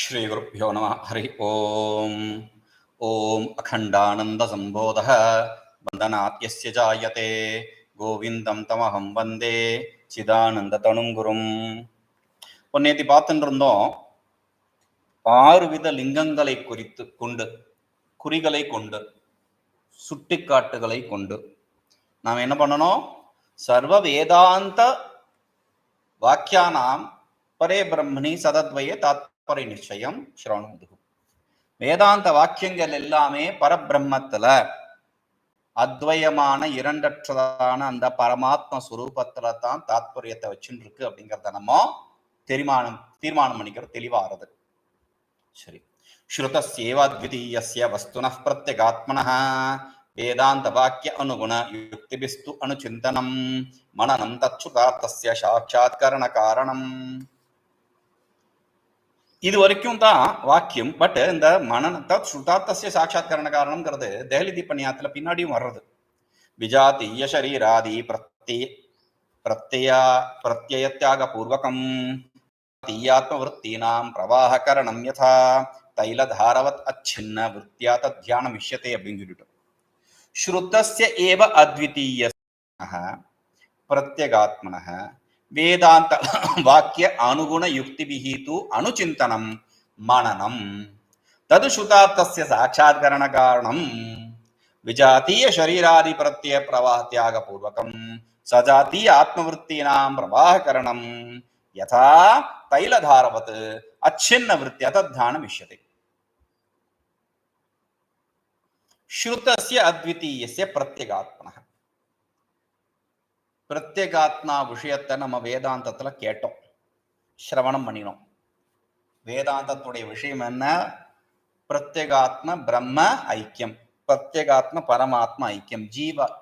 ஸ்ரீகுருப்போ நம ஹரி ஓம். ஓம் அகண்டானந்தசம்போத வந்தநாத்திய ஜாயத்தே கோவிந்தம் தமஹம் வந்தே. சிதானந்த தனும் குரும். நேற்று பார்த்துட்டு ஆறு வித லிங்கங்களை குறித்து கொண்டு குறிகளை கொண்டு சுட்டிக்காட்டுகளை கொண்டு நாம் என்ன பண்ணணும்? சர்வ வேதாந்த வாக்கியானாம் பரே பிரம்மணி சதத்வய தாத் தாத்பரிய நிச்சயம் ஸ்ரவணம் வேதாந்த வாக்கியங்கள் எல்லாமே பரபிரம்மத்துல. அத்வயமான இரண்டற்றதான அந்த பரமாத்ம சுரூபத்துல தான் தாத்பரியத்தை வச்சுட்டு இருக்கு அப்படிங்கிறத நம்ம தீர்மானம் தீர்மானம் பண்ணிக்கிற தெளிவாகிறது சரி. ஸ்ருதஸ்யேவாத்விதீயஸ்ய வஸ்துன பிரத்யகாத்மன வேதாந்த வாக்கிய அனுகுண யுக்திபிஸ்து அனுச்சிந்தனம். மனனம் தச்சுகார்த்தஸ்ய சாட்சாத்கரண காரணம். இது வரைக்கும் தான் வாக்கியம் பட் இந்த மனநத்தை சுதாத்தசிய சாட்சாத்கரண காரணம்ங்கிறது தேலி தீபநியாத்துல பின்னாடியும் வர்றது. விஜாத்தீய சரீராதி பிரத்தி பிரத்யா பிரத்யத்தியாக பூர்வகம் தீயாத்ம விற்த்தீனாம் பிரவாககரணம் யதா தைலதாரவத் அச்சின்ன விற்த்தியா தத்தியானம் இஷ்யத்தை அப்படின்னு சொல்லிட்டு. ஸ்ருதஸ்ய ஏவ அத்விதீய பிரத்யகாத்மனக வேதாந்த வாக்கிய அனுகுண யுக்திபிஹி து அனுச்சிந்தனம் மனனம் தது ஸ்ருதார்த்தஸ்ய சாட்சாத்கரண காரணம் விஜாத்தீய சரீராதி பிரத்ய பிரவாக தியாக பூர்வகம் சஜாத்தீய ஆத்மவృత్తீனாம் பிரவாககரணம் யதா தைலதாரவத் அச்சின்ன விருத்தி அதத்தானம் இஷ்யத்தை ஸ்ருதஸ்ய அத்விதீயஸ்ய பிரத்யகாத்மனः பிரத்யேகாத்மா விஷயத்தை நம்ம வேதாந்தத்தில் கேட்டோம். சிரவணம் பண்ணினோம். வேதாந்தத்துடைய விஷயம் என்ன? பிரத்யேகாத்ம பிரம்ம ஐக்கியம். பிரத்யேகாத்ம பரமாத்ம ஐக்கியம். ஜீவ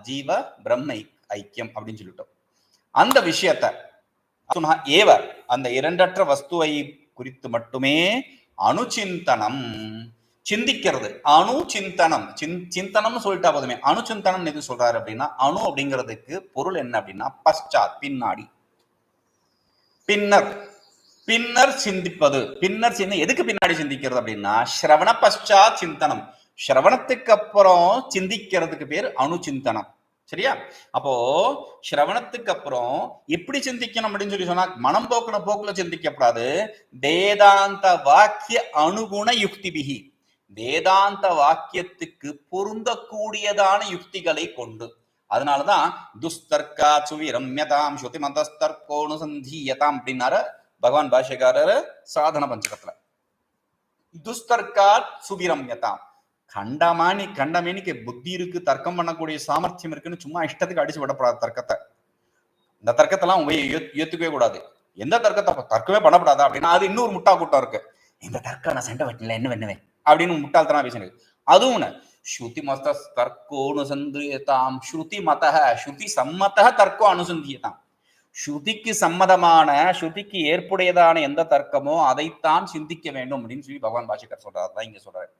ஜீவ பிரம்ம ஐக்கியம் அப்படின்னு சொல்லிட்டோம். அந்த விஷயத்தை ஏவ அந்த இரண்டற்ற வஸ்துவை குறித்து மட்டுமே அணுச்சிந்தனம் சிந்திக்கிறது. அணு சிந்தனம். சின் சிந்தனம்னு சொல்லிட்டா போதுமே. அணு சிந்தனம் எது சொல்றாரு அப்படின்னா அணு அப்படிங்கிறதுக்கு பொருள் என்ன அப்படின்னா பశ్చాத் பின்னாடி. பின்னர் பின்னர் சிந்திப்பது. பின்னர் சிந்த எதுக்கு பின்னாடி சிந்திக்கிறது அப்படின்னா ஸ்ரவண பశ్చాத் சிந்தனம். ஸ்ரவணத்துக்கு அப்புறம் சிந்திக்கிறதுக்கு பேர் அணு சிந்தனம். சரியா? அப்போ ஸ்ரவணத்துக்கு அப்புறம் எப்படி சிந்திக்கணும் அப்படின்னு சொல்லி சொன்னா மனம் போக்குன போக்குல சிந்திக்கப்படாது வேதாந்த வாக்கிய அணுகுண யுக்திபிகி வேதாந்த வாக்கியத்துக்கு பொருந்தக்கூடியதான யுக்திகளை கொண்டு. அதனாலதான் துஸ்தர்க்கா சுவிரம்யதாம் ஸ்ருதி மதஸ்தர்க்கோனுசந்தீயதாம் அப்படின்னாரு பகவான் பாஷகாரர் சாதன பஞ்சகத்துல. துஸ்தர்க்கா சுவிரம்யதாம். கண்டமானி கண்டமேனிக்கு புத்தி இருக்கு தர்க்கம் பண்ணக்கூடிய சாமர்த்தியம் இருக்குன்னு சும்மா இஷ்டத்துக்கு அடிச்சு விடப்படாது தர்க்கத்தை. இந்த தர்க்கத்தெல்லாம் ஏத்- ஏத்துக்கவே கூடாது. எந்த தர்க்கத்தை தர்க்கமே பண்ணப்படாதா அப்படின்னா அது இன்னொரு முட்டா கூட்டம் இருக்கு. இந்த தர்க்கம் நான் சண்டை வட்டல என்ன பண்ணுவேன் அப்படின்னு முட்டாள்தனா பேசினது. அதுவும் ஒண்ணு. ஸ்ருதி மத தர்க்கோ அனுசந்தியதாம். ஸ்ருதி மத ஸ்ருதி சம்மத தர்க்கோ அனுசந்தியதாம். ஸ்ருதிக்கு சம்மதமான ஸ்ருதிக்கு ஏற்புடையதான எந்த தர்க்கமோ அதைத்தான் சிந்திக்க வேண்டும் அப்படின்னு சொல்லி பகவான் பாஷிகர் சொல்றாரு. அதான் இங்க சொல்றாரு.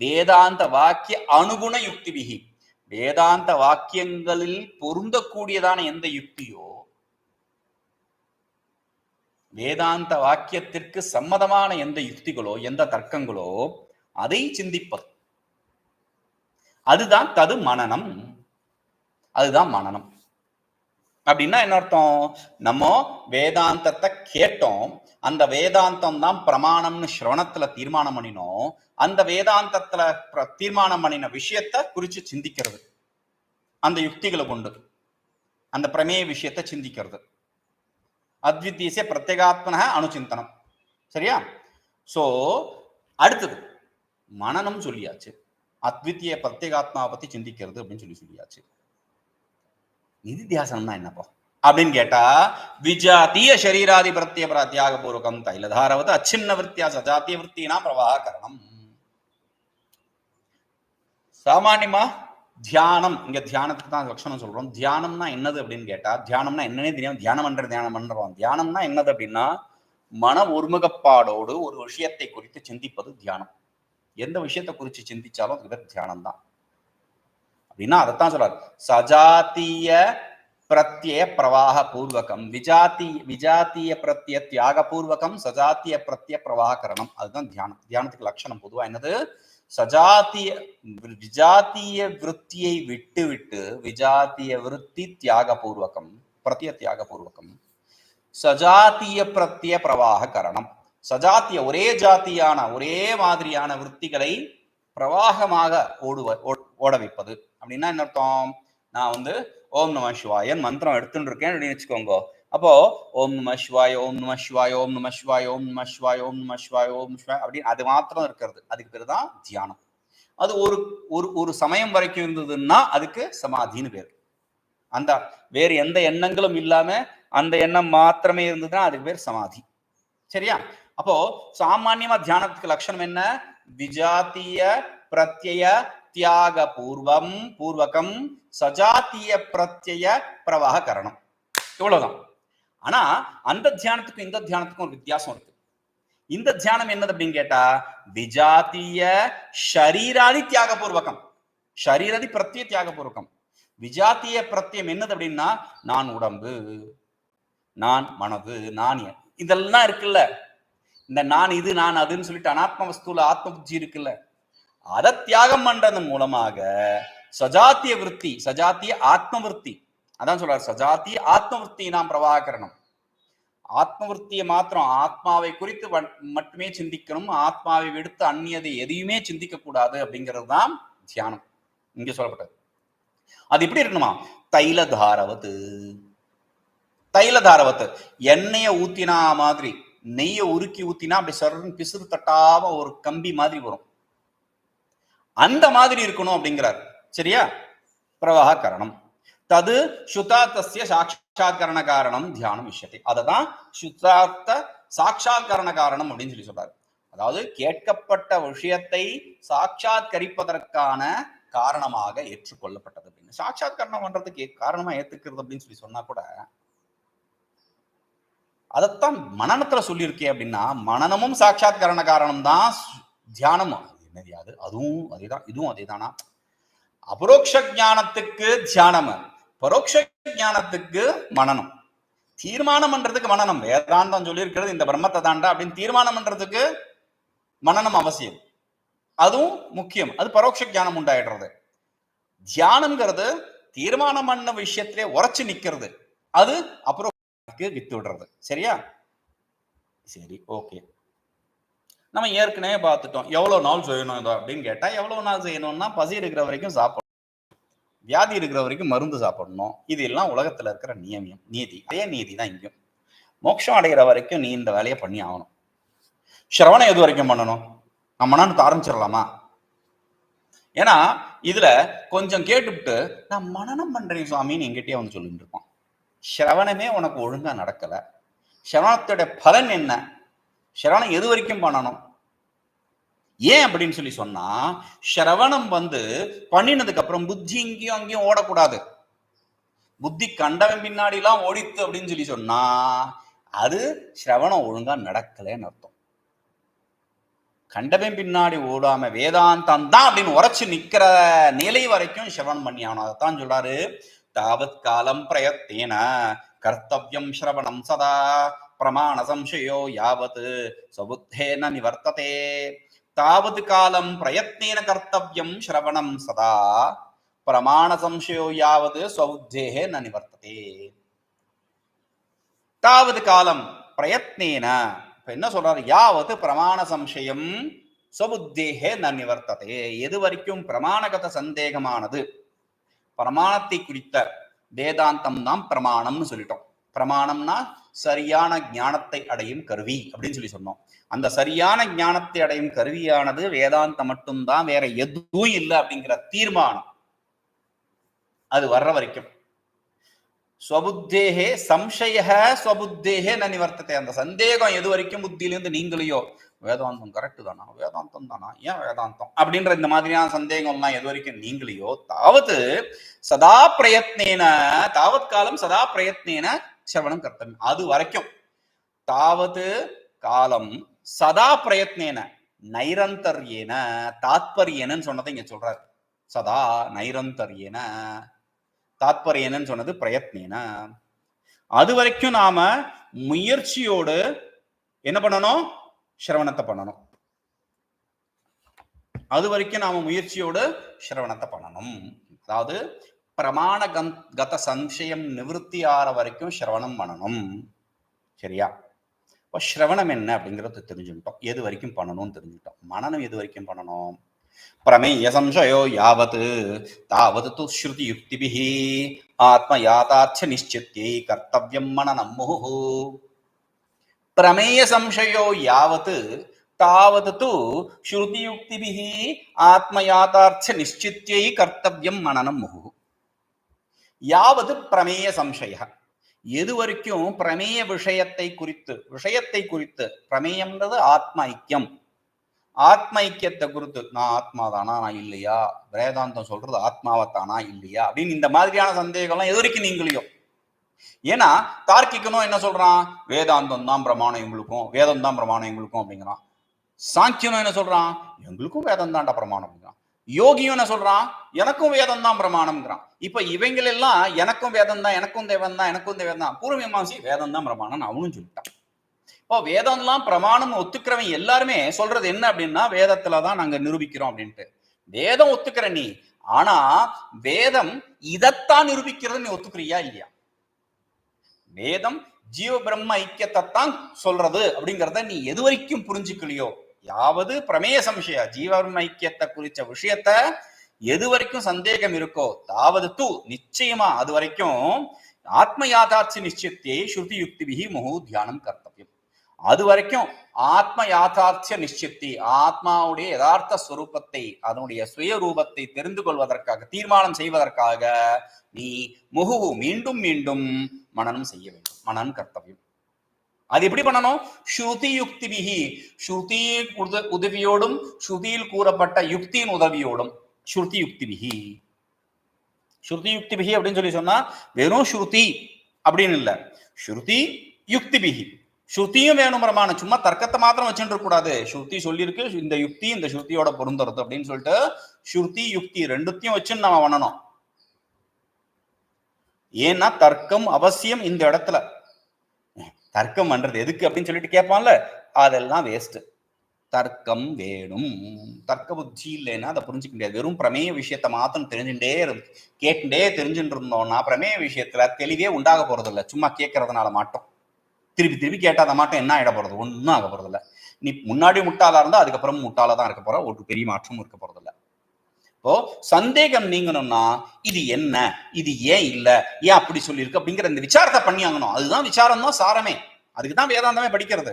வேதாந்த வாக்கிய அனுகுண யுக்திபிகி வேதாந்த வாக்கியங்களில் பொருந்தக்கூடியதான எந்த யுக்தியோ வேதாந்த வாக்கியத்திற்கு சம்மதமான எந்த யுக்திகளோ எந்த தர்க்கங்களோ அதை சிந்திப்பது. அதுதான் தது மனனம் அதுதான் மனனம் அப்படின்னா என்ன அர்த்தம்? நம்ம வேதாந்தத்தை கேட்டோம். அந்த வேதாந்தம் தான் பிரமாணம்னு ஸ்ரவணத்துல தீர்மானம் பண்ணினோம். அந்த வேதாந்தத்துல தீர்மானம் பண்ணின விஷயத்த குறிச்சு சிந்திக்கிறது. அந்த யுக்திகளை கொண்டு. அந்த பிரமேய விஷயத்தை சிந்திக்கிறது. அத்வித்தீச பிரத்யேகாத்மன அணுச்சிந்தனம் சரியா? சோ அடுத்தது. மனநம் சொல்லியாச்சு. அத்வித்திய பிரத்யேகாத்மாவை பத்தி சிந்திக்கிறது அப்படின்னு சொல்லி சொல்லியாச்சு. நிதி நிதித்தியாசனம்னா என்னப்போ? அப்படின்னு கேட்டா விஜாத்திய சரீராதி பிரத்திய பிரத்யாக பூர்வகம் தைலதாரவது அச்சின்ன விற்த்தியா சஜாத்திய விற்த்தினா பிரவாகரணம் சாமானியமா? தியானம். இங்க தியானத்துக்கு தான் லட்சணம் சொல்றோம். தியானம்னா என்னது அப்படின்னு கேட்டா தியானம்னா என்னன்னே தெரியும் தியானம் பண்ற தியானம் பண்றோம். தியானம்னா என்னது அப்படின்னா மன ஒருமுகப்பாடோடு ஒரு விஷயத்தை குறித்து சிந்திப்பது தியானம். எந்த விஷயத்தை குறித்து சிந்திச்சாலும் அதுக்கு பேர் தியானம் தான் அப்படின்னா அதைத்தான் சொல்றாரு. சஜாத்திய பிரத்ய பிரவாக பூர்வகம். விஜாதி விஜாத்திய பிரத்ய தியாக பூர்வகம் சஜாத்திய பிரத்ய பிரவாகரணம் அதுதான் தியானம். தியானத்துக்கு லட்சணம் பொதுவா என்னது? சஜாத்திய விஜாத்திய விருத்தியை விட்டு விட்டு விஜாத்திய விருத்தி தியாக பூர்வகம் பிரத்ய தியாக பூர்வகம் சஜாத்திய பிரத்ய பிரவாக கரணம். சஜாத்திய ஒரே ஜாத்தியான ஒரே மாதிரியான விற்த்திகளை பிரவாகமாக ஓடுவ ஓ- ஓட வைப்பது. அப்படின்னா என்ன அர்த்தம்? நான் வந்து ஓம் நம சிவாயன் மந்திரம் எடுத்துட்டு இருக்கேன் அப்படின்னு வச்சுக்கோங்க. அப்போ ஓம் நம சிவாய் ஓம் நம சிவாய் ஓம் நம சிவாய் ஓம் நம சிவாய் ஓம் நம சிவாய் ஓம் சிவாய் அப்படின்னு அது மாத்திரம் இருக்கிறது. அதுக்கு பேர் தான் தியானம். அது ஒரு ஒரு ஒரு சமயம் வரைக்கும் இருந்ததுன்னா அதுக்கு சமாதின்னு பேர். அந்த வேறு எந்த எண்ணங்களும் இல்லாம அந்த எண்ணம் மாத்திரமே இருந்ததுன்னா அதுக்கு பேர் சமாதி. சரியா? அப்போ சாமான்யமா தியானத்துக்கு லட்சணம் என்ன? விஜாத்திய பிரத்யய தியாக பூர்வம் பூர்வகம் சஜாத்திய பிரத்யய பிரவாக கரணம். இவ்வளவுதான். ஆனா அந்த தியானத்துக்கும் இந்த தியானத்துக்கும் ஒரு வித்தியாசம் இருக்கு. இந்த தியானம் என்னது அப்படின்னு கேட்டா விஜாத்திய ஷரீராதி தியாக பூர்வகம் பிரத்ய தியாக பூர்வகம் விஜாத்திய பிரத்யம் என்னது அப்படின்னா நான் உடம்பு நான் மனது நான் இதெல்லாம் இருக்குல்ல. இந்த நான் இது நான் அதுன்னு சொல்லிட்டு அனாத்ம வஸ்துல ஆத்ம புத்தி இருக்குல்ல அதை தியாகம் பண்றது மூலமாக சஜாத்திய விற்பி சஜாத்திய ஆத்ம விற்பி அதான் சொல்றாரு சஜாத்திய ஆத்ம விற்பி நாம் பிரவாகரணம். ஆத்ம விருத்தியை மாத்திரம் ஆத்மாவை குறித்து மட்டுமே சிந்திக்கணும் ஆத்மாவை விடுத்து அந்நியதை எதையுமே சிந்திக்க கூடாது அப்படிங்கிறது தான் தியானம். இங்க சொல்லப்பட்டது. அது எப்படி இருக்கணுமா? தைலதாரவத்து. தைலதாரவத்து. எண்ணெய ஊத்தினா மாதிரி நெய்யை உருக்கி ஊத்தினா அப்படி சர்ன்னு பிசுறு தட்டாம ஒரு கம்பி மாதிரி வரும். அந்த மாதிரி இருக்கணும் அப்படிங்கிறார். சரியா? பிரவாக கரணம். தது சுதார்த்தசிய சாட்சாத்கரண காரணம் தியானம் விஷயத்தை அததான் சுத்தார்த்த சாட்சாத்கரண காரணம் அப்படின்னு சொல்லி சொல்றாரு. அதாவது கேட்கப்பட்ட விஷயத்தை சாட்சாத்கரிப்பதற்கான காரணமாக ஏற்றுக்கொள்ளப்பட்டது அப்படின்னு. சாட்சாத்கரணம் பண்றதுக்கு காரணமா ஏத்துக்கிறது அப்படின்னு சொல்லி சொன்னா கூட அதைத்தான் மனநத்துல சொல்லியிருக்கே அப்படின்னா மனநமும் சாட்சாத்கரண காரணம் தான் தியானமும் என்னது அது? அதுவும் அதேதான் இதுவும் அதேதானா? அபரோக்ஷ ஞானத்துக்கு தியானம். பரோட்ச ஞானத்துக்கு மனனம் தீர்மானம் பண்றதுக்கு மனனம் வேதாந்தம் சொல்லியிருக்கிறது இந்த பிரம்மத்தை தாண்டா அப்படின்னு தீர்மானம் பண்றதுக்கு மனனம் அவசியம். அதுவும் முக்கியம். அது பரோட்ச ஞானம் உண்டாயிடுறது. தியானம்ங்கிறது தீர்மானம் பண்ண விஷயத்திலே உரைச்சு நிக்கிறது. அது அப்புறம் வித்து விடுறது. சரியா? சரி ஓகே நம்ம ஏற்கனவே பார்த்துட்டோம். எவ்வளோ நாள் செய்யணும் இதை அப்படின்னு கேட்டால் எவ்வளோ நாள் செய்யணும்னா பசி இருக்கிற வரைக்கும் சாப்பிடணும். வியாதி இருக்கிற வரைக்கும் மருந்து சாப்பிடணும். இது எல்லாம் உலகத்துல இருக்கிற நியமியம் நீதி. அதே நீதி தான் இங்கேயும். மோட்சம் அடைகிற வரைக்கும் நீ இந்த வேலையை பண்ணி ஆகணும். சிரவணம் எது வரைக்கும் பண்ணணும்? நம்ம மனநத்தை ஆரம்பிச்சிடலாமா? ஏன்னா இதுல கொஞ்சம் கேட்டுவிட்டு நான் மனநம் பண்றேன் சுவாமின்னு எங்கிட்டயே வந்து சொல்லிட்டு இருப்பான். சிரவணமே உனக்கு ஒழுங்கா நடக்கல. சிரவணத்தோட பலன் என்ன? சிரவணம் எது வரைக்கும் பண்ணணும்? ஏன் அப்படின்னு சொல்லி சொன்னா சிரவணம் வந்து பண்ணினதுக்கு அப்புறம் புத்தி இங்கேயும் அங்கேயும் ஓடக்கூடாது. புத்தி கண்டவன் பின்னாடி எல்லாம் ஓடித்து அப்படின்னு சொல்லி சொன்னா அது சிரவணம் ஒழுங்கா நடக்கலைன்னு அர்த்தம். கண்டவன் பின்னாடி ஓடாம வேதாந்தம் தான் அப்படின்னு உரைச்சு நிக்கிற நிலை வரைக்கும் சிரவணம் பண்ணி ஆகணும் அதைத்தான் சொல்றாரு தாவத் காலம் பிரயத்தேன கர்த்தவியம் சிரவணம் சதா பிரமாண சம்சயோ யாவத் சபுத்தேன நிவர்த்ததே தாவத் காலம் பிரயத்னேன கர்த்தவியம் சிரவணம் சதா பிரமாண சம்சயோ யாவது சௌத்தேகே ந நிவர்த்ததே தாவது காலம் பிரயத்னேன இப்ப என்ன சொல்றாரு? யாவது பிரமாண சம்சயம் சொபுத்தேகே ந நிவர்த்ததே எது வரைக்கும் பிரமாணகத சந்தேகமானது? பிரமாணத்தை குறித்த வேதாந்தம் தான் பிரமாணம்னு சொல்லிட்டோம். பிரமாணம்னா சரியான ஞானத்தை அடையும் கருவி அப்படின்னு சொல்லி சொன்னோம். அந்த சரியான ஞானத்தை அடையும் கருவியானது வேதாந்தம் மட்டும்தான் வேற எதுவும் இல்லை அப்படிங்கிற தீர்மானம். அது வர்ற வரைக்கும். ஸ்வபுத்தேகே சம்சய ஸ்வபுத்தேகே ந நிவர்த்தத்தை அந்த சந்தேகம் எது வரைக்கும் புத்தியிலிருந்து நீங்களையோ வேதாந்தம் கரெக்டு தானா? வேதாந்தம் தானா? ஏன் வேதாந்தம்? அப்படின்ற இந்த மாதிரியான சந்தேகம்லாம் எது வரைக்கும் நீங்களையோ தாவது சதா பிரயத்னேன தாவத் காலம் சதா பிரயத்னேன சிரவணம் கர்த்தம் அது வரைக்கும் தாவது காலம் சதா பிரயத்னேன நைரந்தர்யேன தாத்பரியேனன்னு சொன்னதை இங்க சொல்றாரு. சதா நைரந்தர்யேன தாத்பரியன்னு சொன்னது பிரயத்னேன. அது வரைக்கும் நாம முயற்சியோடு என்ன பண்ணணும்? சிரவணத்தை பண்ணணும். அது வரைக்கும் நாம முயற்சியோடு சிரவணத்தை பண்ணணும். அதாவது பிரமாண கந் கத சம்சயம் நிவிருத்தி ஆற வரைக்கும் சிரவணம் பண்ணணும். சரியா? இப்போ சிரவணம் என்ன அப்படிங்கிறத தெரிஞ்சுக்கிட்டோம். எது வரைக்கும் பண்ணணும்னு தெரிஞ்சுக்கிட்டோம். மனநம் எது வரைக்கும் பண்ணணும்? பிரமேய சம்சயோ யாவத் தாவது து ஸ்ருதி யுக்திபிஹி ஆத்ம யாதார்த்த நிச்சித்தியை கர்த்தவியம் மனநம் முஹு. பிரமேய சம்சயோ யாவத் தாவது தூ ஸ்ருதி ஆத்மயாதார்த்த ஆத்ம யாதார்த்த நிச்சித்தியை கர்த்தவியம் மனனம் முகு. யாவது பிரமேய சம்சய எது வரைக்கும் பிரமேய விஷயத்தை குறித்து விஷயத்தை குறித்து பிரமேயம்ன்றது ஆத்ம ஐக்கியம். ஆத்ம ஐக்கியத்தை குறித்து நான் ஆத்மா தானா நான் இல்லையா? வேதாந்தம் சொல்றது ஆத்மாவை தானா இல்லையா? அப்படின்னு இந்த மாதிரியான சந்தேகம்லாம் எது வரைக்கும் நீங்களையும் ஏன்னா தார்க்கிக்கணும் என்ன சொல்றான்? வேதாந்தம் தான் பிரமாணம் எங்களுக்கும் வேதம் தான் பிரமாணம் எங்களுக்கும் அப்படிங்கிறான். சாங்கியனும் என்ன சொல்றான்? எங்களுக்கும் வேதம் தான்டா பிரமாணம் அப்படிங்கிறான். யோகியும் என்ன சொல்றான்? எனக்கும் வேதம் தான் பிரமாணம்ங்கிறான். இப்ப இவங்க எல்லாம் எனக்கும் வேதம் தான் எனக்கும் தேவன் தான் எனக்கும் தேவன் தான். பூர்வமீமாசி வேதம் தான் பிரமாணம் அவனும் சொல்லிட்டான். இப்போ வேதம்லாம் பிரமாணம் ஒத்துக்கிறவன் எல்லாருமே சொல்றது என்ன அப்படின்னா வேதத்துல தான் நாங்க நிரூபிக்கிறோம் அப்படின்ட்டு. வேதம் ஒத்துக்கிற நீ ஆனா வேதம் இதத்தான் நிரூபிக்கிறது நீ ஒத்துக்கிறியா இல்லையா? வேதம் ஜீவ பிரம்ம ஐக்கியத்தை தான் சொல்றது அப்படிங்கிறத நீ எது வரைக்கும் புரிஞ்சுக்கலையோ? யாவது பிரமேய சம்சய ஜீவபிரம்ம ஐக்கியத்தை குறிச்ச விஷயத்த எது வரைக்கும் சந்தேகம் இருக்கோ? தாவது தூ நிச்சயமா அது வரைக்கும் ஆத்ம யாதார்த்த நிச்சயத்தை ஸ்ருதி யுக்திபிகி முகு தியானம் கர்த்தம் அது வரைக்கும் ஆத்ம யாதார்த்திய நிச்சயத்தை ஆத்மாவுடைய யதார்த்த ஸ்வரூபத்தை அதனுடைய சுயரூபத்தை தெரிந்து கொள்வதற்காக தீர்மானம் செய்வதற்காக நீ முகுவு மீண்டும் மீண்டும் மனனம் செய்ய வேண்டும். மனன் கர்த்தவியம். அது எப்படி பண்ணணும்? ஸ்ருதி யுக்திபிகி ஸ்ருதி உதவியோடும் ஸ்ருதியில் கூறப்பட்ட யுக்தியின் உதவியோடும் ஸ்ருதி யுக்திபிகி ஸ்ருதி யுக்திபிகி அப்படின்னு சொல்லி சொன்னா வெறும் ஸ்ருதி அப்படின்னு இல்ல. ஸ்ருதி யுக்திபிகி ஸ்ருதியும் வேணும் பிரமாணம். சும்மா தர்க்கத்தை மாத்திரம் வச்சுட்டு கூடாது. ஸ்ருதி சொல்லியிருக்கு இந்த யுக்தி இந்த ஸ்ருதியோட பொருந்துறது அப்படின்னு சொல்லிட்டு ஸ்ருதி யுக்தி ரெண்டுத்தையும் வச்சு நம்ம பண்ணணும். ஏன்னா தர்க்கம் அவசியம் இந்த இடத்துல. தர்க்கம் பண்றது எதுக்கு அப்படின்னு சொல்லிட்டு கேட்பான்ல அதெல்லாம் வேஸ்ட் தர்க்கம் வேணும். தர்க்க புத்தி இல்லைன்னா அதை புரிஞ்சுக்க முடியாது. வெறும் பிரமேய விஷயத்தை மாத்திரம் தெரிஞ்சுட்டே இருந்து கேட்டுட்டே தெரிஞ்சுட்டு இருந்தோம்னா பிரமேய விஷயத்துல தெளிவே உண்டாக போறது இல்லை சும்மா கேட்கறதுனால மாட்டோம். திருப்பி திருப்பி கேட்டால் அதை மாட்டம் என்ன ஆகிட போறது? ஒன்றும் ஆக போறது இல்லை. நீ முன்னாடி முட்டாளா இருந்தா அதுக்கப்புறம் முட்டாளா தான் இருக்க போற. ஒரு பெரிய மாற்றமும் இருக்க போறது இல்லை. இப்போ சந்தேகம் நீங்கணும்னா இது என்ன? இது ஏன் இல்ல? ஏன் அப்படி சொல்லியிருக்கு? அப்படிங்கிற இந்த விசாரத்தை பண்ணி ஆகணும். அதுதான் விசாரம் தான் சாரமே. அதுக்கு தான் வேதாந்தமே படிக்கிறது.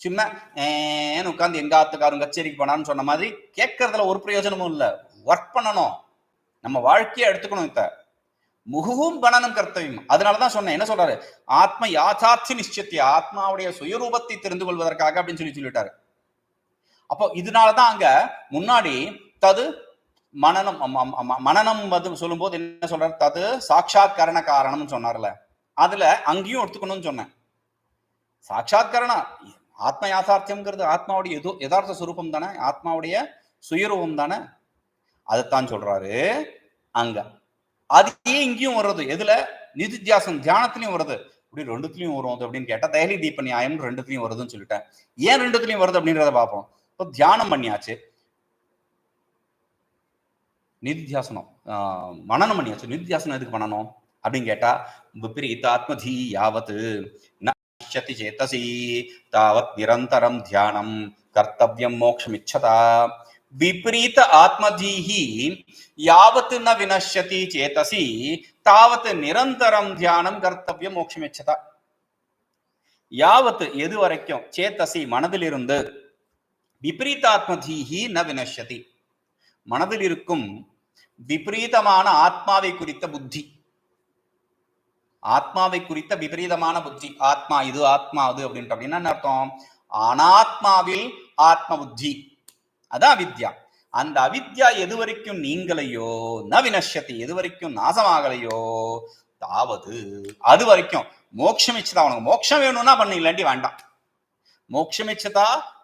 சும்மா ஏன்னு உட்காந்து எங்க ஆத்துக்காரும் கச்சேரிக்கு போனான்னு சொன்ன மாதிரி கேட்கறதுல ஒரு பிரயோஜனமும் இல்லை. ஒர்க் பண்ணணும். நம்ம வாழ்க்கையை எடுத்துக்கணும் இத்த முகுவும் கணனம் கர்த்தவியம். அதனாலதான் சொன்னேன் என்ன சொல்றாரு? ஆத்ம யாதார்த்தி நிச்சயத்தை ஆத்மாவுடைய சுயரூபத்தை தெரிந்து கொள்வதற்காக அப்படின்னு சொல்லி சொல்லிட்டாரு. அப்போ இதனாலதான் அங்க முன்னாடி தது மனநம் மனநம் வந்து சொல்லும்போது என்ன சொல்றாரு? தது சாட்சாத் கரண காரணம்னு சொன்னார்ல. அதுல அங்கேயும் எடுத்துக்கணும்னு சொன்னேன். சாட்சாத்கரணம் ஆத்ம யாதார்த்தியம்ங்கிறது ஆத்மாவுடைய எது யதார்த்த சுரூபம் தானே? ஆத்மாவுடைய சுயரூபம் தானே? அதைத்தான் சொல்றாரு அங்க. அதையே இங்கேயும் வருது எதுல? நிதித்தியாசம் தியானத்திலையும் வருது. இப்படி ரெண்டுத்துலயும் வரும் அப்படின்னு கேட்டா தைலி தீப நியாயம் ரெண்டுத்துலயும் வருதுன்னு சொல்லிட்டேன். ஏன் ரெண்டுத்துலயும் வருது அப்படின்றத பார்ப்போம். இப்போ தியானம் பண்ணியாச்சு. நிதித்தியாசனம் ஆஹ் பண்ணியாச்சு. நிதித்தியாசனம் எதுக்கு பண்ணணும் அப்படின்னு கேட்டா விபரீதாத்மதி யாவத்து நஷ்யதி சேத்தசி தாவத் நிரந்தரம் தியானம் கர்த்தவியம் மோக்ஷமிச்சதா. விபரீத ஆத்மதீஹி யாவத் ந வினஷ்யதி சேதசி தாவத் நிரந்தரம் தியானம் கர்த்தவியம் மோக்ஷமிச்சதா? யாவத் எது வரைக்கும் சேத்தசி மனதிலிருந்து விபரீதாத்மதீஹி ந வினஷ்யதி? மனதில் இருக்கும் விபரீதமான ஆத்மாவை குறித்த புத்தி. ஆத்மாவை குறித்த விபரீதமான புத்தி. ஆத்மா இது ஆத்மா அது அப்படின்ட்டு அப்படின்னா என்ன அர்த்தம்? அனாத்மாவில் ஆத்ம புத்தி. அதான் வித்யா. அந்த அவித்யா எது வரைக்கும் நீங்களையோ ந எது வரைக்கும் நாசமாகலையோ தாவது அது வரைக்கும் மோட்சம் இச்சதா உனக்கு மோட்சம் வேணும்னா பண்ணு இல்லாட்டி வேண்டாம். மோட்சம்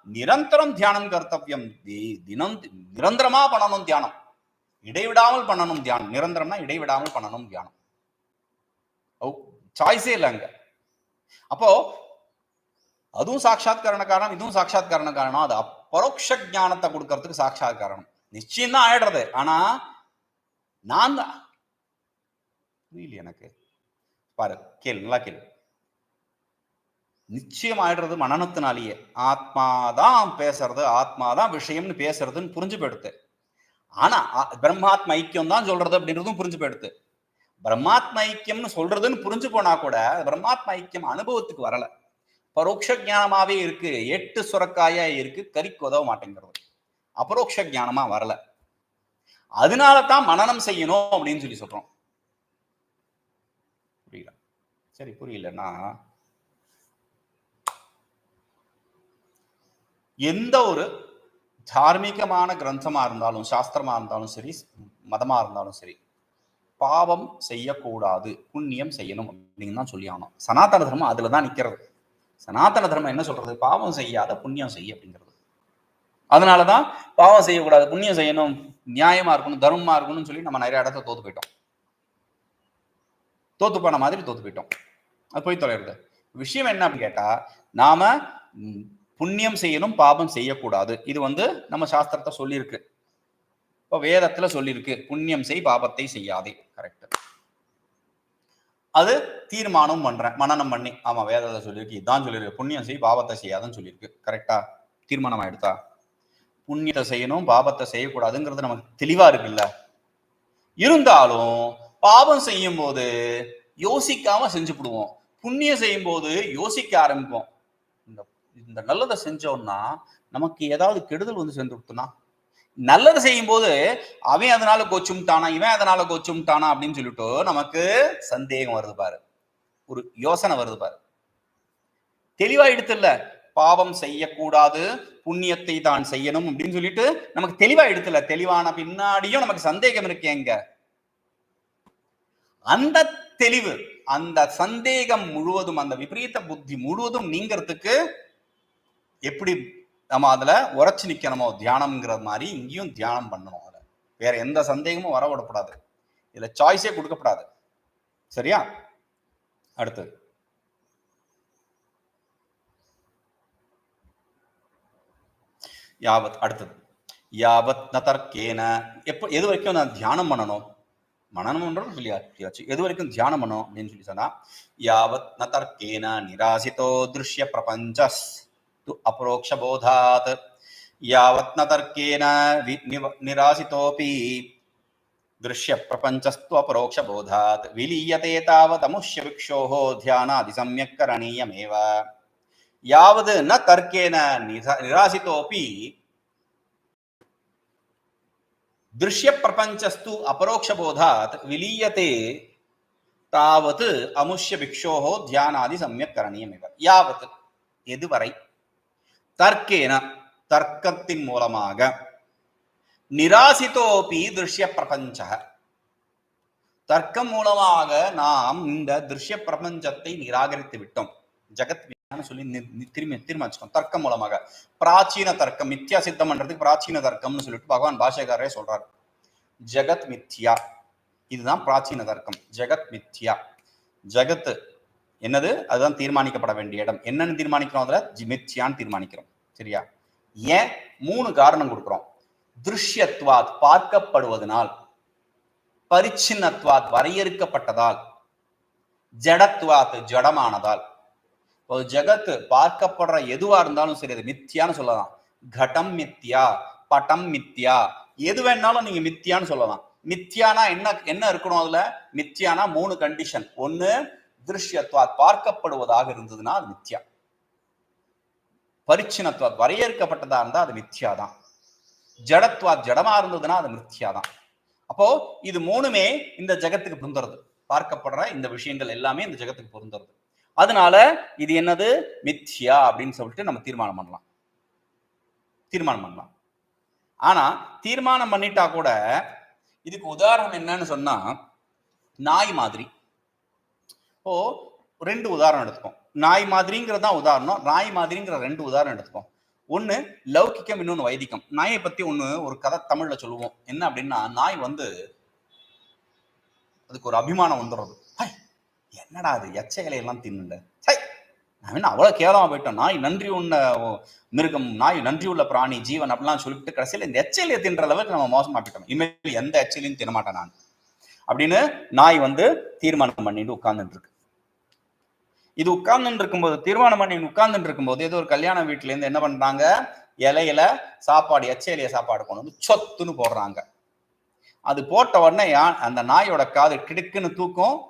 நிரந்தரம் தியானம் கர்த்தவியம். தி- தினம் நிரந்தரமா பண்ணணும் தியானம். இடைவிடாமல் பண்ணணும் தியானம். நிரந்தரம்னா இடைவிடாமல் பண்ணணும் தியானம். சாய்ஸே இல்லை அங்க. அப்போ அதுவும் சாட்சாத் காரண காரணம் இதுவும் சாட்சாத் காரண காரணம் அது பரோட்ச ஞானத்தை கொடுக்கறதுக்கு சாட்சாத் காரணம் நிச்சயம் தான் ஆயிடுறது. ஆனா நான் தான். புரியல எனக்கு. பாரு கேள் நல்லா கேள். நிச்சயம் ஆயிடுறது மனநத்தினாலேயே. ஆத்மாதான் பேசுறது ஆத்மாதான் விஷயம்னு பேசுறதுன்னு புரிஞ்சு போயிடுத்து ஆனா பிரம்மாத்ம ஐக்கியம் தான் சொல்றது அப்படின்றதும் புரிஞ்சு போயிடுத்து பிரம்மாத்ம ஐக்கியம்னு சொல்றதுன்னு புரிஞ்சு போனா கூட பிரம்மாத்ம ஐக்கியம் அனுபவத்துக்கு வரலை. பரோட்ச ஜானமாவே இருக்கு. எட்டு சுரக்காயா இருக்கு. கறிக்கு உதவ மாட்டேங்கிறது. அபரோக்ஷ ஜானமா வரல. அதனால தான் மனனம் செய்யணும் அப்படின்னு சொல்லி சொல்றோம். புரியல சரி புரியலன்னா எந்த ஒரு தார்மீகமான கிரந்தமா இருந்தாலும் சாஸ்திரமா இருந்தாலும் சரி மதமா இருந்தாலும் சரி பாவம் செய்யக்கூடாது புண்ணியம் செய்யணும் அப்படின்னு தான் சொல்லி ஆனோம் சனாதன தர்மம் அதுல தான் நிக்கிறது. சனாதன தர்மம் என்ன சொல்றது? பாவம் செய்யாத புண்ணியம் செய்ய அப்படிங்கிறது. அதனாலதான் பாவம் செய்யக்கூடாது புண்ணியம் செய்யணும் நியாயமா இருக்கணும் தர்மமா இருக்கணும்னு சொல்லி நம்ம நிறைய இடத்த தோத்து போயிட்டோம். தோத்து போன மாதிரி தோத்து போயிட்டோம். அது போய் தொலைறது. விஷயம் என்ன அப்படின்னு கேட்டா நாம புண்ணியம் செய்யணும் பாபம் செய்யக்கூடாது. இது வந்து நம்ம சாஸ்திரத்தை சொல்லியிருக்கு. இப்போ வேதத்துல சொல்லியிருக்கு புண்ணியம் செய் பாபத்தை செய்யாதே. கரெக்ட் அது தீர்மானம் பண்றேன். மனநம் பண்ணி. ஆமா வேதத்தை சொல்லியிருக்கு. இதான் சொல்லியிருக்கு. புண்ணியம் செய் பாபத்தை செய்யாதுன்னு சொல்லியிருக்கு. கரெக்டா தீர்மானம் ஆயிடுதா புண்ணியத்தை செய்யணும் பாபத்தை செய்யக்கூடாதுங்கிறது நமக்கு தெளிவா இருக்குல்ல? இருந்தாலும் பாபம் செய்யும் போது யோசிக்காம செஞ்சுப்படுவோம். புண்ணியம் செய்யும் போது யோசிக்க ஆரம்பிப்போம். இந்த இந்த நல்லதை செஞ்சோம்னா நமக்கு ஏதாவது கெடுதல் வந்து சேர்ந்து கொடுத்தோம்னா நல்லது செய்யும் போது அவன் அதனால கோச்சும்ட்டானா? இவன் அதனால கோச்சும்ட்டானா? அப்படின்னு சொல்லிட்டு நமக்கு சந்தேகம் வருது பாரு. ஒரு யோசனை வருது பாரு. தெளிவா எடுத்துல பாவம் செய்யக்கூடாது புண்ணியத்தை தான் செய்யணும் அப்படின்னு சொல்லிட்டு நமக்கு தெளிவா எடுத்துல தெளிவான பின்னாடியும் நமக்கு சந்தேகம் இருக்கு எங்க? அந்த தெளிவு அந்த சந்தேகம் முழுவதும் அந்த விபரீத புத்தி முழுவதும் நீங்கிறதுக்கு எப்படி நம்ம அதுல உரைச்சி நிக்கணுமோ? தியானம்ங்கிற மாதிரி இங்கேயும் தியானம் பண்ணணும் அதில். வேற எந்த சந்தேகமும் வர விடக்கூடாது இதுல சாய்ஸே கொடுக்கப்படாது. சரியா? அடுத்தது. யாவத் அடுத்தது. யாவத் ந தர்க்கேன. எப்போ எது வரைக்கும் நான் தியானம் பண்ணணும்? மனநம்ன்றது சொல்லியாச்சு எது வரைக்கும் தியானம் பண்ணணும் அப்படின்னு சொல்லி சொன்னா யாவத் ந தர்க்கேன நிராசிதோ திருஷ்ய பிரபஞ்சஸ். तु अप्रोक्षबोधात्। यावत् न तर्केण निरासितोऽपि। दृश्यप्रपञ्चस्तु अपरोक्षबोधात्। विलीयते तावतमुष्यवृक्षोः ध्यानादिसम्यक् करणीयमेव। यावद् न तर्केण निरासितोऽपि। दृश्यप्रपञ्चस्तु अपरोक्षबोधात्। विलीयते तावत् अमुष्यभिक्षोः ध्यानादि सम्यक् करणीयमेव। यावत्, यदुवरै। தர்க்கேன தர்க்கத்தின் மூலமாக. நிராசித்தோபி திருஷ்ய பிரபஞ்ச தர்க்கம் மூலமாக நாம் இந்த திருஷ்ய பிரபஞ்சத்தை நிராகரித்து விட்டோம். ஜெகத் சொல்லி திரும்பி திரும்ப வச்சுக்கோம். தர்க்கம் மூலமாக. பிராச்சீன தர்க்கம் மித்யா சித்தம் பண்றதுக்கு பிராச்சீன தர்க்கம்னு சொல்லிட்டு பகவான் பாஷகாரே சொல்றாரு. ஜெகத் மித்யா. இதுதான் பிராச்சீன தர்க்கம். ஜெகத் மித்யா. ஜெகத் என்னது? அதுதான் தீர்மானிக்கப்பட வேண்டிய இடம். என்னன்னு தீர்மானிக்கிறோம் அதுல? ஜி- தீர்மானிக்கிறோம். சரியா? ஏன்? மூணு காரணம் கொடுக்குறோம். திருஷ்யத்வாத் பார்க்கப்படுவதனால் பரிச்சின்னத்வாத் வரையறுக்கப்பட்டதால் ஜடத்வாத் ஜடமானதால். ஒரு ஜெகத்து பார்க்கப்படுற எதுவா இருந்தாலும் சரி அது மித்தியான்னு சொல்லலாம். கடம் மித்தியா படம் மித்தியா எது வேணாலும் நீங்க மித்தியான்னு சொல்லலாம். மித்தியானா என்ன என்ன இருக்கணும் அதுல? மித்தியானா மூணு கண்டிஷன் ஒன்னு திருஷ்யத்வாத் பார்க்கப்படுவதாக இருந்ததுன்னா அது மித்யா. பரிச்சினத்வாத் வரையறுக்கப்பட்டதா இருந்தா அது மித்யா தான் ஜடத்வாத் ஜடமா இருந்ததுன்னா அது மித்யா தான் அப்போ இது மூணுமே இந்த ஜெகத்துக்கு பொருந்துறது. பார்க்கப்படுற இந்த விஷயங்கள் எல்லாமே இந்த ஜெகத்துக்கு பொருந்துறது. அதனால இது என்னது? மித்யா அப்படின்னு சொல்லிட்டு நம்ம தீர்மானம் பண்ணலாம். தீர்மானம் பண்ணலாம். ஆனா தீர்மானம் பண்ணிட்டா கூட இதுக்கு உதாரணம் என்னன்னு சொன்னா நாய் மாதிரி. ஓ ரெண்டு உதாரணம் எடுத்துப்போம் நாய் மாதிரிங்கிறது தான் உதாரணம். நாய் மாதிரிங்கிற ரெண்டு உதாரணம் எடுத்துக்கோம். ஒண்ணு லௌகிக்கம் இன்னொன்னு வைதிகம். நாயை பத்தி ஒண்ணு ஒரு கதை தமிழ்ல சொல்லுவோம். என்ன அப்படின்னா நாய் வந்து அதுக்கு ஒரு அபிமானம் வந்துடுறது. ஹை, என்னடா அது எச்ச இலையெல்லாம் தின்னுண்ட ஹை நான் என்ன அவ்வளவு கேவலமா போயிட்டோம் நாய் நன்றி உள்ள மிருகம் நாய் நன்றி உள்ள பிராணி ஜீவன் அப்படிலாம் சொல்லிட்டு கடைசியில இந்த எச்சலையை தின்ற அளவுக்கு நம்ம மோசமா போயிட்டோம். இனிமேல் எந்த எச்சலையும் தின மாட்டேன் நான். அப்படின்னு நாய் வந்து தீர்மானம் பண்ணிட்டு உட்கார்ந்துட்டு இருக்கு. இது உட்கார்ந்துட்டு இருக்கும்போது தீர்மானம் பண்ணி உட்கார்ந்துட்டு இருக்கும்போது ஏதோ ஒரு கல்யாண வீட்டுல இருந்து என்ன பண்றாங்க? இலையில சாப்பாடு எச்ச இலைய சாப்பாடு கொண்டு வந்து சொத்துன்னு போடுறாங்க. அது போட்ட உடனே யா- அந்த நாயோட காது கிடுக்குன்னு தூக்கும்.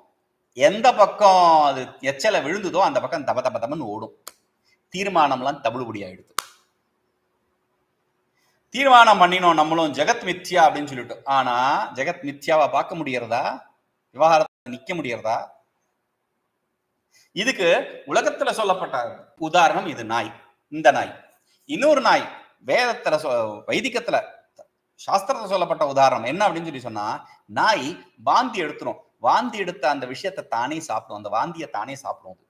எந்த பக்கம் அது எச்சலை விழுந்ததோ அந்த பக்கம் தப தப தபன்னு ஓடும். தீர்மானம்லாம் தவிடுபடி ஆயிடுது. தீர்மானம் பண்ணினோம் நம்மளும் ஜெகத் மித்யா அப்படின்னு சொல்லிட்டு ஆனா ஜெகத் மித்யாவை பார்க்க முடியறதா? விவகாரத்தை நிக்க முடியறதா? இதுக்கு உலகத்துல சொல்லப்பட்ட உதாரணம் இது நாய் இந்த நாய். இன்னொரு நாய் வேதத்துல சொ- வைதிகத்துல சாஸ்திரத்துல சொல்லப்பட்ட உதாரணம் என்ன அப்படின்னு சொல்லி சொன்னா நாய் வாந்தி எடுத்துரும். வாந்தி எடுத்த அந்த விஷயத்தை தானே சாப்பிடும். அந்த வாந்தியை தானே சாப்பிடும் அது.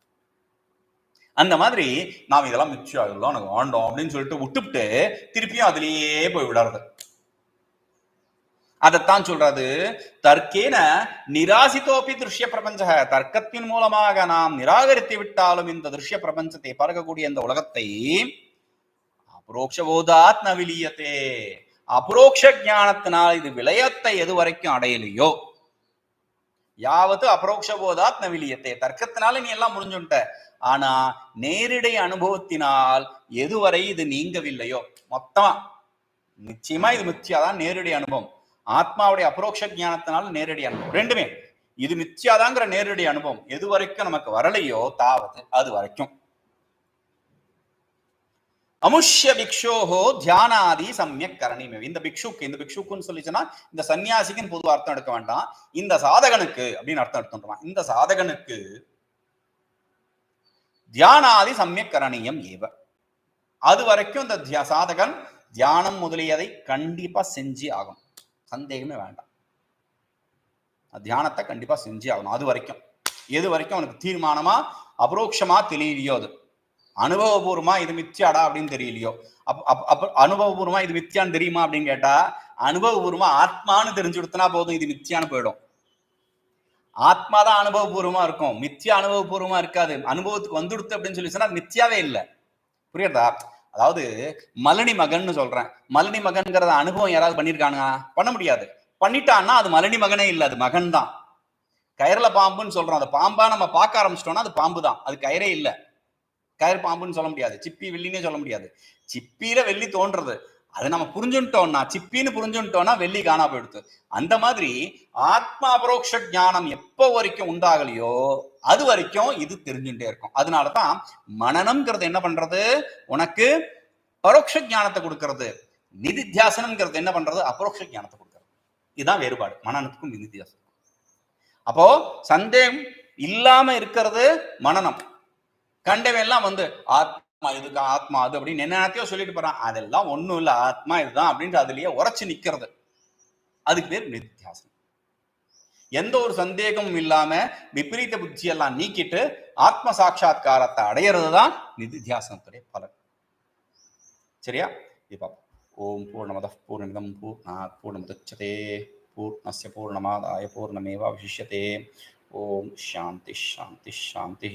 அந்த மாதிரி நாம் இதெல்லாம் மிச்சம் இதெல்லாம் எனக்கு அப்படின்னு சொல்லிட்டு விட்டுவிட்டு திருப்பியும் அதுலயே போய் விடுறது. அதைத்தான் சொல்றது. தர்க்கேன நிராசித்தோப்பி திருஷ்ய பிரபஞ்ச தர்க்கத்தின் மூலமாக நாம் நிராகரித்து விட்டாலும் இந்த திருஷ்ய பிரபஞ்சத்தை பார்க்கக்கூடிய இந்த உலகத்தை அபரோக்ஷபோதாத் நவிலியத்தே அபரோக்ஷ ஞானத்தினால் இது விளையத்தை எது வரைக்கும் அடையலையோ? யாவது அபரோக்ஷபோதாத் நவிலியத்தே தர்க்கத்தினால நீ எல்லாம் முடிஞ்சுட்ட ஆனா நேரிடை அனுபவத்தினால் எதுவரை இது நீங்கவில்லையோ? மொத்தமா. நிச்சயமா இது மிச்சியாதான் நேரடி அனுபவம். ஆத்மாவுடைய அபரோக்ஷ ஞானத்தினால நேரடி அனுபவம். ரெண்டுமே. இது மித்யாதாங்கிற நேரடி அனுபவம். எது வரைக்கும் நமக்கு வரலையோ தாவது அது வரைக்கும். அமுஷ்ய பிக்ஷோஹோ தியானாதி சமயக் கரணிமே. இந்த பிக்ஷுக்கு இந்த பிக்ஷுக்குன்னு சொல்லிச்சுன்னா இந்த சன்னியாசிக்குன்னு பொதுவா அர்த்தம் எடுக்க வேண்டாம். இந்த சாதகனுக்கு அப்படின்னு அர்த்தம் எடுத்துட்டோம் இந்த சாதகனுக்கு தியானாதி சமயக் கரணியம் ஏவ. அது வரைக்கும் இந்த தியா- சாதகன் தியானம் முதலியதை கண்டிப்பா செஞ்சு ஆகும் சந்தேகமே வேண்டாம். தியானத்தை கண்டிப்பா செஞ்சு ஆகணும். அது வரைக்கும். எது வரைக்கும் அவனுக்கு தீர்மானமா அபரோக்ஷமா தெரியலையோ அது. அனுபவபூர்வமா இது மித்தியாடா அப்படின்னு தெரியலையோ. அப்ப அப்ப- அப்ப அனுபவபூர்வமா இது மித்தியான்னு தெரியுமா அப்படின்னு கேட்டா அனுபவபூர்வமா ஆத்மான்னு தெரிஞ்சு கொடுத்தனா போதும் இது மித்தியான்னு போயிடும். ஆத்மா தான் அனுபவபூர்வமா இருக்கும். மித்தியா அனுபவபூர்வமா இருக்காது. அனுபவத்துக்கு வந்துடுத்து அப்படின்னு சொல்லி சொன்னா அது இல்லை. புரியுறதா? அதாவது மலனி மகன்னு சொல்றேன். மலனி மகன்கிறத அனுபவம் யாராவது பண்ணிருக்கானுங்க? பண்ண முடியாது. பண்ணிட்டான்னா அது மலனி மகனே இல்லை அது மகன் தான். கயர்ல பாம்புன்னு சொல்றோம். அந்த பாம்பா நம்ம பார்க்க ஆரம்பிச்சிட்டோம்னா அது பாம்பு தான். அது கயிறே இல்லை. கயிறு பாம்புன்னு சொல்ல முடியாது. சிப்பி வெள்ளினே சொல்ல முடியாது. சிப்பியில வெள்ளி தோன்றது அது நம்ம புரிஞ்சுட்டோம்னா சிப்பின்னு புரிஞ்சுட்டோம்னா வெள்ளி காணா போயிடுது. அந்த மாதிரி ஆத்மா அபரோக்ஷ ஞானம் எப்போ வரைக்கும் உண்டாகலையோ அது வரைக்கும் இது தெரிஞ்சுட்டே இருக்கும். அதனாலதான் மனநம்ங்கிறது என்ன பண்றது? உனக்கு பரோட்ச ஞானத்தை கொடுக்கறது. நிதித்தியாசனம்ங்கிறது என்ன பண்றது? அபரோக்ஷ ஞானத்தை கொடுக்கறது. இதுதான் வேறுபாடு. மனநத்துக்கும் நிதித்தியாசனம் அப்போ சந்தேகம் இல்லாம இருக்கிறது மனநம். கண்டவையெல்லாம் வந்து ஆத்மா இதுக்கு ஆத்மா அது அப்படின்னு என்னத்தையோ சொல்லிட்டு போறான். அதெல்லாம் ஒண்ணும் இல்ல. ஆத்மா இதுதான் அப்படின்ட்டு அதுலயே உரைச்சு நிக்கிறது. அதுக்கு பேர் நிதித்தியாசனம். எந்த ஒரு சந்தேகமும் இல்லாம விபரீத புத்தியெல்லாம் நீக்கிட்டு ஆத்ம சாட்சா்காரத்தை அடையிறது தான் நிதித்தியாசனத்துடைய பலன். சரியா? இப்போ ஓம் பூர்ணமத பூர்ணமிதம் பூர்ணாத் பூர்ணமுதச்சதே. பூர்ணஸ்ய பூர்ணமாதாய பூர்ணமேவாவசிஷ்யதே ஓம் சாந்தி சாந்தி சாந்தி.